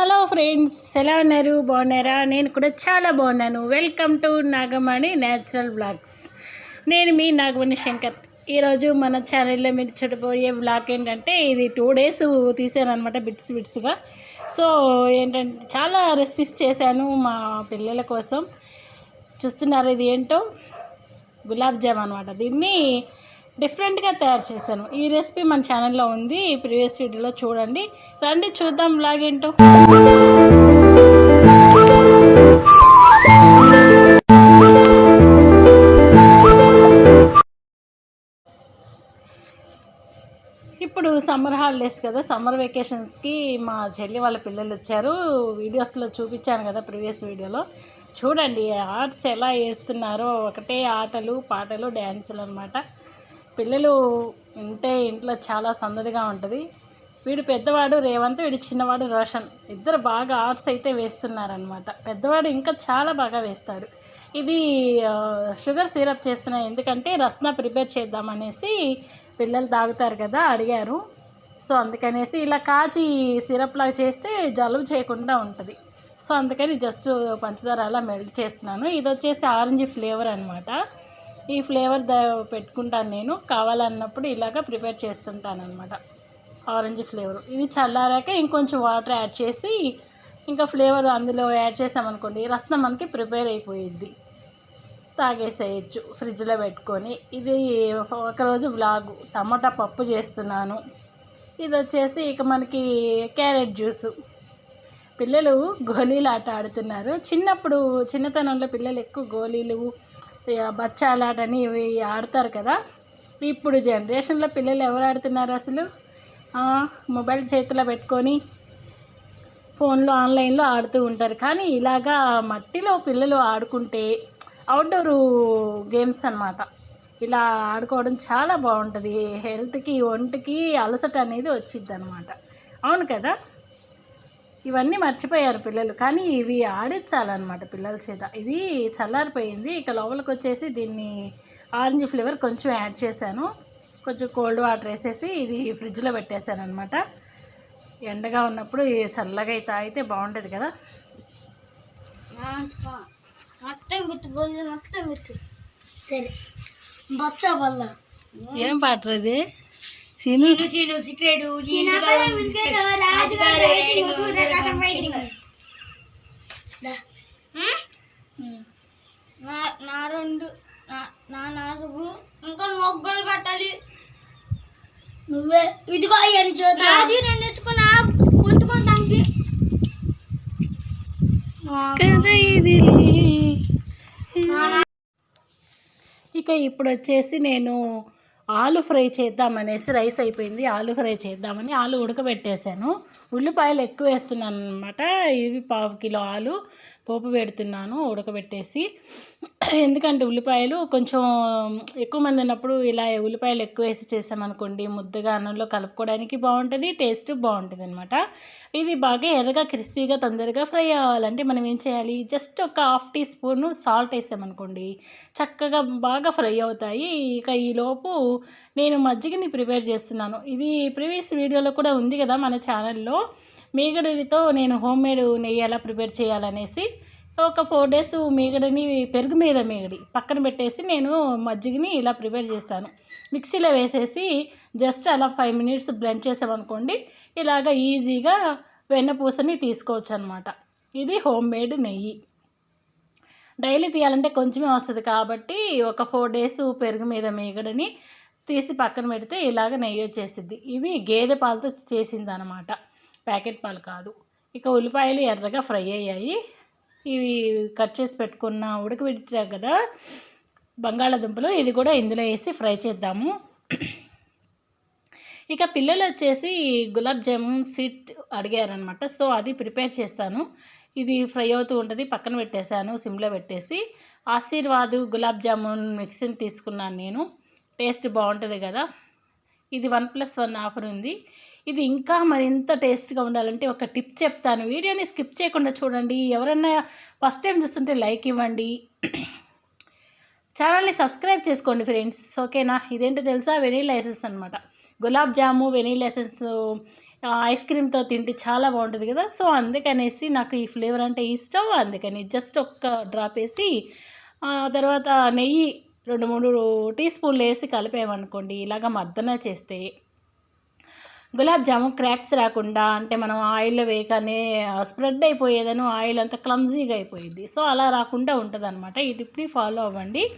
Hello friends ఎలా ఉన్నారు? బాగున్నారా? నేను కూడా చాలా బాగున్నాను. Welcome to Nagamani natural blogs నేను మీ నాగమణి శంకర్. ఈరోజు మన ఛానల్లో మీరు చూడబోయే బ్లాగ్ ఏంటంటే ఇది టూ డేస్ తీసాను అనమాట బిట్స్ బిట్స్గా సో ఏంటంటే చాలా రెసిపీస్ చేశాను మా పిల్లల కోసం. చూస్తున్నారు ఇది ఏంటో? గులాబ్ జామ్ అనమాట దీన్ని డిఫరెంట్గా తయారు చేశాను. ఈ రెసిపీ మన ఛానల్లో ఉంది. ప్రీవియస్ వీడియోలో చూడండి. రండి చూద్దాం లాగేంటో. ఇప్పుడు సమ్మర్ హాలిడేస్ కదా. సమ్మర్ వెకేషన్స్కి మా చెల్లి వాళ్ళ పిల్లలు వచ్చారు. వీడియోస్లో చూపించాను కదా ప్రీవియస్ వీడియోలో. చూడండి ఆర్ట్స్ ఎలా వేస్తున్నారో. ఒకటే ఆటలు పాటలు డ్యాన్సులు అనమాట పిల్లలు ఉంటే ఇంట్లో చాలా సందడిగా ఉంటుంది. వీడు పెద్దవాడు రేవంత్ వీడు చిన్నవాడు రోషన్. ఇద్దరు బాగా ఆర్ట్స్ అయితే వేస్తున్నారనమాట పెద్దవాడు ఇంకా చాలా బాగా వేస్తాడు. ఇది షుగర్ సిరప్ చేస్తున్నాయి ఎందుకంటే రస్నా ప్రిపేర్ చేద్దామనేసి పిల్లలు తాగుతారు కదా అడిగారు. సో అందుకనేసి ఇలా కాచి సిరప్ లాగా చేస్తే జలుబు చేయకుండా ఉంటుంది. సో అందుకని జస్ట్ పంచదార అలా మెల్ట్ చేస్తున్నాను. ఇది వచ్చేసి ఆరెంజ్ ఫ్లేవర్ అనమాట ఈ ఫ్లేవర్ ద పెట్టుకుంటాను నేను. కావాలన్నప్పుడు ఇలాగ ప్రిపేర్ చేస్తుంటాను అనమాట ఆరెంజ్ ఫ్లేవర్. ఇది చల్లారాక ఇంకొంచెం వాటర్ యాడ్ చేసి ఇంకా ఫ్లేవర్ అందులో యాడ్ చేసామనుకోండి రసం మనకి ప్రిపేర్ అయిపోయిద్ది. తాగేసేయచ్చు ఫ్రిడ్జ్లో పెట్టుకొని. ఇది ఒకరోజు వ్లాగ్. టమాటా పప్పు చేస్తున్నాను. ఇది వచ్చేసి ఇక మనకి క్యారెట్ జ్యూసు. పిల్లలు గోళీలు ఆట ఆడుతున్నారు. చిన్నప్పుడు చిన్నతనంలో పిల్లలు ఎక్కువ గోళీలు బచ్చాలాటని ఇవి ఆడతారు కదా. ఇప్పుడు జనరేషన్లో పిల్లలు ఎవరు ఆడుతున్నారు అసలు? మొబైల్ చేతిలో పెట్టుకొని ఫోన్లో ఆన్లైన్లో ఆడుతూ ఉంటారు. కానీ ఇలాగా మట్టిలో పిల్లలు ఆడుకుంటే అవుట్డోర్ గేమ్స్ అనమాట ఇలా ఆడుకోవడం చాలా బాగుంటుంది. హెల్త్కి ఒంటికి అలసట అనేది వచ్చిద్ది అనమాట అవును కదా? ఇవన్నీ మర్చిపోయారు పిల్లలు. కానీ ఇవి ఆడించాలన్నమాట పిల్లల చేత. ఇది చల్లారిపోయింది. ఇక లోపలికి వచ్చేసి దీన్ని ఆరెంజ్ ఫ్లేవర్ కొంచెం యాడ్ చేశాను. కొంచెం కోల్డ్ వాటర్ వేసేసి ఇది ఫ్రిడ్జ్లో పెట్టేశాను అనమాట ఎండగా ఉన్నప్పుడు చల్లగా అయితే తాగితే బాగుంటుంది కదా. మొత్తం గోళ్ళు మొత్తం సరే. బచ్చ ఏం పాటరు సీను చీను సిక్రెట్ నా రెండు నా నాసుకు ఇంకా మొగ్గలు పట్టాలి. నువ్వే ఇదిగో అయ్యని చూద్దా అది నేను ఎత్తుకున్నా ఇది ఇక ఇప్పుడు వచ్చేసి నేను ఆలు ఫ్రై చేద్దామనేసి రైస్ అయిపోయింది. ఆలు ఫ్రై చేద్దామని ఆలు ఉడకబెట్టేశాను. ఉల్లిపాయలు ఎక్కువ వేస్తున్నాను అనమాట ఇవి పావు కిలో ఆలు. పోపు పెడుతున్నాను ఉడకబెట్టేసి. ఎందుకంటే ఉల్లిపాయలు కొంచెం ఎక్కువ మంది ఉన్నప్పుడు ఇలా ఉల్లిపాయలు ఎక్కువ వేసి చేసామనుకోండి ముద్దగా అన్నంలో కలుపుకోవడానికి బాగుంటుంది టేస్ట్ బాగుంటుంది అనమాట ఇది బాగా ఎర్రగా క్రిస్పీగా తొందరగా ఫ్రై అవ్వాలంటే మనం ఏం చేయాలి? జస్ట్ ఒక హాఫ్ టీ స్పూన్ సాల్ట్ వేసామనుకోండి చక్కగా బాగా ఫ్రై అవుతాయి. ఇక ఈలోపు నేను మజ్జిగని ప్రిపేర్ చేస్తున్నాను. ఇది ప్రీవియస్ వీడియోలో కూడా ఉంది కదా మన ఛానల్లో. మీగడనితో నేను హోమ్ మేడ్ నెయ్యి ఎలా ప్రిపేర్ చేయాలనేసి ఒక ఫోర్ డేస్ మీగడని పెరుగు మీద మీగడి పక్కన పెట్టేసి నేను మజ్జిగని ఇలా ప్రిపేర్ చేస్తాను. మిక్సీలో వేసేసి జస్ట్ అలా ఫైవ్ మినిట్స్ బ్లెండ్ చేసామనుకోండి ఇలాగ ఈజీగా వెన్నపూసని తీసుకోవచ్చు అనమాట ఇది హోమ్ మేడ్ నెయ్యి. డైలీ తీయాలంటే కొంచెమే వస్తుంది కాబట్టి ఒక ఫోర్ డేస్ పెరుగు మీద మీగడని తీసి పక్కన పెడితే ఇలాగ నెయ్యి వచ్చేసిద్ది. ఇవి గేదె పాలతో చేసింది అనమాట ప్యాకెట్ పాలు కాదు. ఇక ఉల్లిపాయలు ఎర్రగా ఫ్రై అయ్యాయి. ఇవి కట్ చేసి పెట్టుకున్న ఉడకబెట్టా కదా బంగాళాదుంపలు ఇది కూడా ఇందులో వేసి ఫ్రై చేద్దాము. ఇక పిల్లలు వచ్చేసి గులాబ్ జామున్ స్వీట్ అడిగారనమాట సో అది ప్రిపేర్ చేస్తాను. ఇది ఫ్రై అవుతూ ఉంటుంది. పక్కన పెట్టేశాను సిమ్లో పెట్టేసి. ఆశీర్వాదు గులాబ్ జామున్ మిక్సీని తీసుకున్నాను నేను. టేస్ట్ బాగుంటుంది కదా. ఇది వన్ ప్లస్ వన్ ఆఫర్ ఉంది. ఇది ఇంకా మరింత టేస్ట్గా ఉండాలంటే ఒక టిప్ చెప్తాను. వీడియోని స్కిప్ చేయకుండా చూడండి. ఎవరన్నా ఫస్ట్ టైం చూస్తుంటే లైక్ ఇవ్వండి. ఛానల్ని సబ్స్క్రైబ్ చేసుకోండి ఫ్రెండ్స్. ఓకేనా? ఇదేంటో తెలుసా? వెనీలా ఎసెన్స్ అనమాట gulab jamun vanilla essence ice క్రీమ్తో తింటే చాలా బాగుంటుంది కదా? సో అందుకనేసి నాకు ఈ ఫ్లేవర్ అంటే ఇష్టం. అందుకని జస్ట్ ఒక్క డ్రాప్ వేసి తర్వాత నెయ్యి రెండు మూడు టీ స్పూన్లు వేసి కలిపామనుకోండి ఇలాగ మర్దన చేస్తే గులాబ్ జాము క్రాక్స్ రాకుండా అంటే మనం ఆయిల్లో వేయగానే స్ప్రెడ్ అయిపోయేదను ఆయిల్ అంతా క్లమ్జీగా అయిపోయింది సో అలా రాకుండా ఉంటుంది అనమాట ఈ టిప్ని ఫాలో అవ్వండి.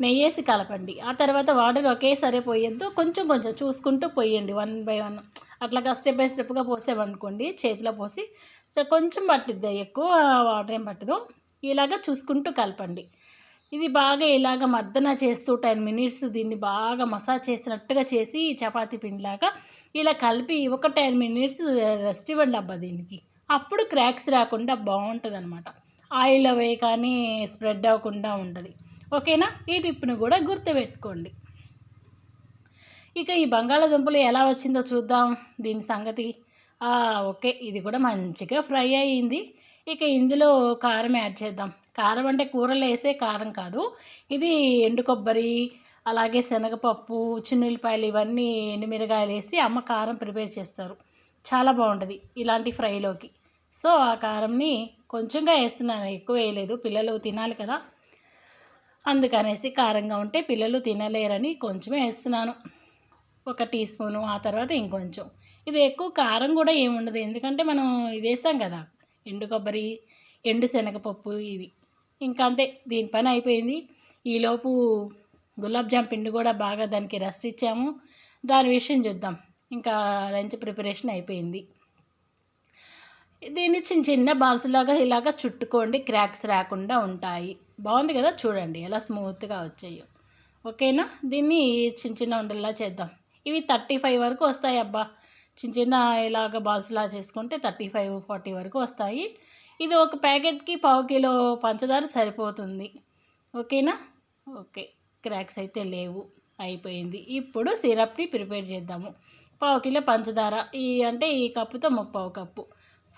నెయ్యి వేసి కలపండి. ఆ తర్వాత వాటర్ ఒకేసారి పోయొద్దు. కొంచెం కొంచెం చూసుకుంటూ పోయండి. One by one. అట్లాగా స్టెప్ బై స్టెప్గా పోసామనుకోండి చేతిలో పోసి. సో కొంచెం పట్టిద్ది ఎక్కువ వాటర్ ఏం పట్టదు. ఇలాగ చూసుకుంటూ కలపండి. ఇది బాగా ఇలాగ మర్దన చేస్తూ టెన్ మినిట్స్ దీన్ని బాగా మసాజ్ చేసినట్టుగా చేసి చపాతీ పిండిలాగా ఇలా కలిపి ఒక టెన్ మినిట్స్ రెస్ట్ ఇవ్వండి అబ్బా దీనికి. అప్పుడు క్రాక్స్ రాకుండా బాగుంటుంది అనమాట ఆయిల్ అవే కానీ స్ప్రెడ్ అవ్వకుండా ఉంటుంది. ఓకేనా? ఈ టిప్ను కూడా గుర్తుపెట్టుకోండి. ఇక ఈ బంగాళాదుంపలు ఎలా వచ్చిందో చూద్దాం. దీని సంగతి ఓకే. ఇది కూడా మంచిగా ఫ్రై అయ్యింది ఇక ఇందులో కారం యాడ్ చేద్దాం. కారం అంటే కూరలో వేసే కారం కాదు. ఇది ఎండు కొబ్బరి అలాగే శనగపప్పు చిన్నుల్లిపాయలు ఇవన్నీ ఎండుమిరగాయలు వేసి అమ్మ కారం ప్రిపేర్ చేస్తారు. చాలా బాగుంటుంది ఇలాంటి ఫ్రైలోకి. సో ఆ కారంని కొంచెంగా వేస్తున్నాను. ఎక్కువ వేయలేదు. పిల్లలు తినాలి కదా. అందుకనేసి కారంగా ఉంటే పిల్లలు తినలేరని కొంచెమే వేస్తున్నాను. ఒక టీ స్పూను ఆ తర్వాత ఇంకొంచెం. ఇది ఎక్కువ కారం కూడా ఏముండదు ఎందుకంటే మనం ఇది వేసాం కదా ఎండు కొబ్బరి ఎండు శనగపప్పు ఇవి. ఇంకా అంతే దీని పని అయిపోయింది. ఈలోపు గులాబ్ జామ్ పిండి కూడా బాగా దానికి రెస్ట్ ఇచ్చాము. దాని విషయం చూద్దాం. ఇంకా లంచ్ ప్రిపరేషన్ అయిపోయింది. దీన్ని చిన్న చిన్న బాల్స్ లాగా ఇలాగ చుట్టుకోండి. క్రాక్స్ రాకుండా ఉంటాయి. బాగుంది కదా చూడండి ఎలా స్మూత్గా వచ్చాయో. ఓకేనా? దీన్ని చిన్న చిన్న ఉండల్లా చేద్దాం. ఇవి థర్టీ ఫైవ్ వరకు వస్తాయి అబ్బా చిన్న చిన్న ఇలాగ బాల్స్లా చేసుకుంటే థర్టీ ఫైవ్ ఫార్టీ వరకు వస్తాయి. ఇది ఒక ప్యాకెట్కి పావు కిలో పంచదార సరిపోతుంది. ఓకేనా? ఓకే. క్రాక్స్ అయితే లేవు. అయిపోయింది. ఇప్పుడు సిరప్ని ప్రిపేర్ చేద్దాము. పావు కిలో పంచదార. ఈ అంటే ఈ కప్పుతో ముప్పావు కప్పు.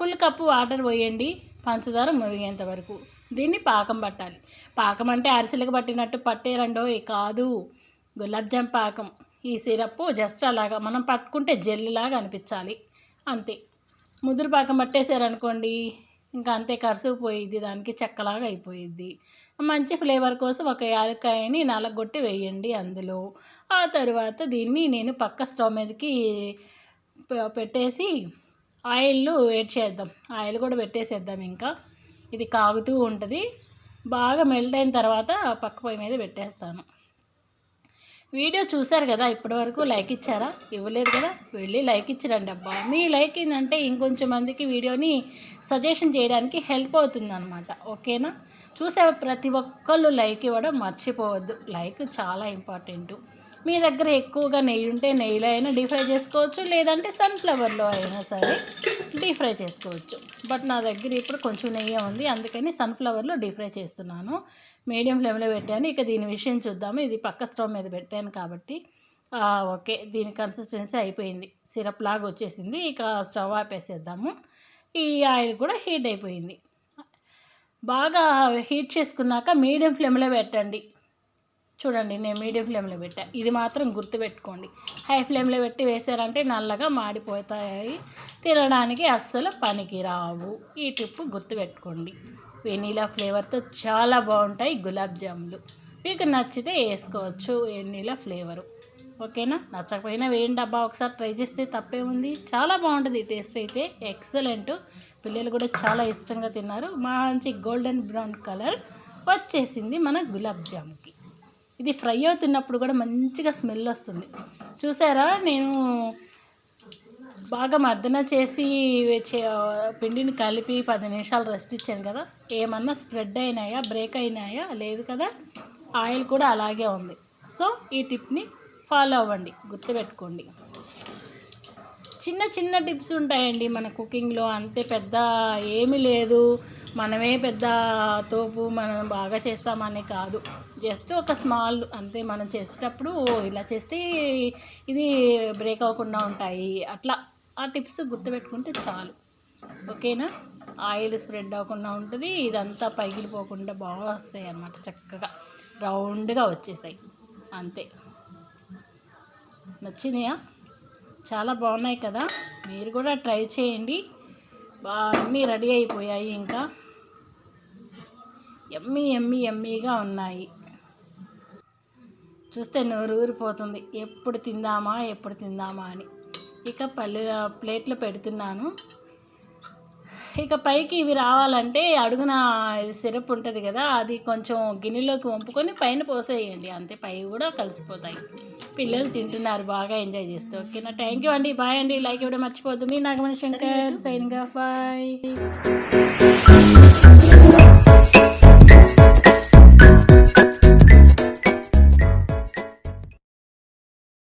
ఫుల్ కప్పు వాటర్ పోయండి. పంచదార మురిగేంత వరకు. దీన్ని పాకం పట్టాలి. పాకం అంటే అరిసెలకు పట్టినట్టు పట్టేరండో కాదు. గులాబ్జామ్ పాకం. ఈ సిరప్ జస్ట్ అలాగా మనం పట్టుకుంటే జెల్లాగా అనిపించాలి. అంతే. ముదురు పాకం పట్టేశారనుకోండి ఇంకా అంతే కరుసుకు పోయిద్ది దానికి చెక్కలాగా అయిపోయిద్ది. మంచి ఫ్లేవర్ కోసం ఒక యాలక్కాయని నలగొట్టి వేయండి అందులో. ఆ తర్వాత దీన్ని నేను పక్క స్టవ్ మీదకి పెట్టేసి ఆయిల్ వేడి చేద్దాం. ఆయిల్ కూడా పెట్టేసేద్దాం ఇంకా. ఇది కాగుతూ ఉంటుంది. బాగా మెల్ట్ అయిన తర్వాత పక్క పొయ్యి మీద పెట్టేస్తాను. వీడియో చూశారు కదా ఇప్పటివరకు లైక్ ఇచ్చారా? ఇవ్వలేదు కదా? వెళ్ళి లైక్ ఇచ్చిరండి అబ్బా. మీ లైక్ ఏంటంటే ఇంకొంచెం మందికి వీడియోని సజెషన్ చేయడానికి హెల్ప్ అవుతుంది అనమాట ఓకేనా? చూసే ప్రతి ఒక్కళ్ళు లైక్ ఇవ్వడం మర్చిపోవద్దు. లైక్ చాలా ఇంపార్టెంటు. మీ దగ్గర ఎక్కువగా నెయ్యి ఉంటే నెయ్యిలో అయినా డీప్ ఫ్రై చేసుకోవచ్చు లేదంటే సన్ఫ్లవర్లో అయినా సరే డీప్ ఫ్రై చేసుకోవచ్చు. బట్ నా దగ్గర ఇప్పుడు కొంచెం నెయ్యి ఉంది అందుకని సన్ఫ్లవర్లో డీప్ ఫ్రై చేస్తున్నాను. మీడియం ఫ్లేమ్లో పెట్టాను. ఇక దీని విషయం చూద్దాము. ఇది పక్క స్టవ్ మీద పెట్టాను కాబట్టి ఓకే దీని కన్సిస్టెన్సీ అయిపోయింది. సిరప్ లాగా వచ్చేసింది. ఇక స్టవ్ ఆపేసేద్దాము. ఈ ఆయిల్ కూడా హీట్ అయిపోయింది. బాగా హీట్ చేసుకున్నాక మీడియం ఫ్లేమ్లో పెట్టండి. చూడండి నేను మీడియం ఫ్లేమ్లో పెట్టా. ఇది మాత్రం గుర్తుపెట్టుకోండి. హై ఫ్లేమ్లో పెట్టి వేసారంటే నల్లగా మాడిపోతాయి. తినడానికి అస్సలు పనికి రావు ఈ టిప్ గుర్తుపెట్టుకోండి. వెనీలా ఫ్లేవర్తో చాలా బాగుంటాయి గులాబ్ జాములు. మీకు నచ్చితే వేసుకోవచ్చు వెనీలా ఫ్లేవరు ఓకేనా? నచ్చకపోయినా వేయండి డబ్బా. ఒకసారి ట్రై చేస్తే తప్పే ఉంది. చాలా బాగుంటుంది టేస్ట్ అయితే. ఎక్సలెంట్ పిల్లలు కూడా చాలా ఇష్టంగా తిన్నారు. మంచి గోల్డెన్ బ్రౌన్ కలర్ వచ్చేసింది మన గులాబ్ జాముకి. ఇది ఫ్రై అవుతున్నప్పుడు కూడా మంచిగా స్మెల్ వస్తుంది. చూసారా? నేను బాగా మర్దన చేసి పిండిని కలిపి పది నిమిషాలు రెస్ట్ ఇచ్చాను కదా. ఏమన్నా స్ప్రెడ్ అయినాయా? బ్రేక్ అయినాయా? లేదు కదా? ఆయిల్ కూడా అలాగే ఉంది. సో ఈ టిప్ని ఫాలో అవ్వండి. గుర్తుపెట్టుకోండి. చిన్న చిన్న టిప్స్ ఉంటాయండి మన కుకింగ్లో. అంతే పెద్ద ఏమీ లేదు. మనమే పెద్ద తోపు మనం బాగా చేస్తామని కాదు. జస్ట్ ఒక స్మాల్ అంతే మనం చేసేటప్పుడు "ఓ, ఇలా చేస్తే ఇది బ్రేక్ అవ్వకుండా ఉంటాయి. అట్లా ఆ టిప్స్ గుర్తుపెట్టుకుంటే చాలు. ఓకేనా? ఆయిల్ స్ప్రెడ్ అవ్వకుండా ఉంటుంది ఇదంతా పగిలిపోకుండా బాగా వస్తాయి అన్నమాట చక్కగా. రౌండ్గా వచ్చేసాయి. అంతే. నచ్చినాయా? చాలా బాగున్నాయి కదా. మీరు కూడా ట్రై చేయండి. బాగా అన్నీ రెడీ అయిపోయాయి ఇంకా. ఎమ్మి ఎమ్మి ఎమ్మీగా ఉన్నాయి. చూస్తే నోరు ఊరిపోతుంది. ఎప్పుడు తిందామా ఎప్పుడు తిందామా అని. ఇక పల్లె ప్లేట్లో పెడుతున్నాను. ఇక పైకి ఇవి రావాలంటే అడుగున సిరప్ ఉంటుంది కదా అది కొంచెం గిన్నెలోకి వంపుకొని పైన పోసేయండి. అంతే పై కూడా కలిసిపోతాయి. పిల్లలు తింటున్నారు బాగా ఎంజాయ్ చేస్తూ. ఓకేనా? థ్యాంక్ యూ అండి. బాయ్ అండి. లైక్ ఇవ్వడం మర్చిపోతుంది నాగమణి శంకర్ సైన్గా బాయ్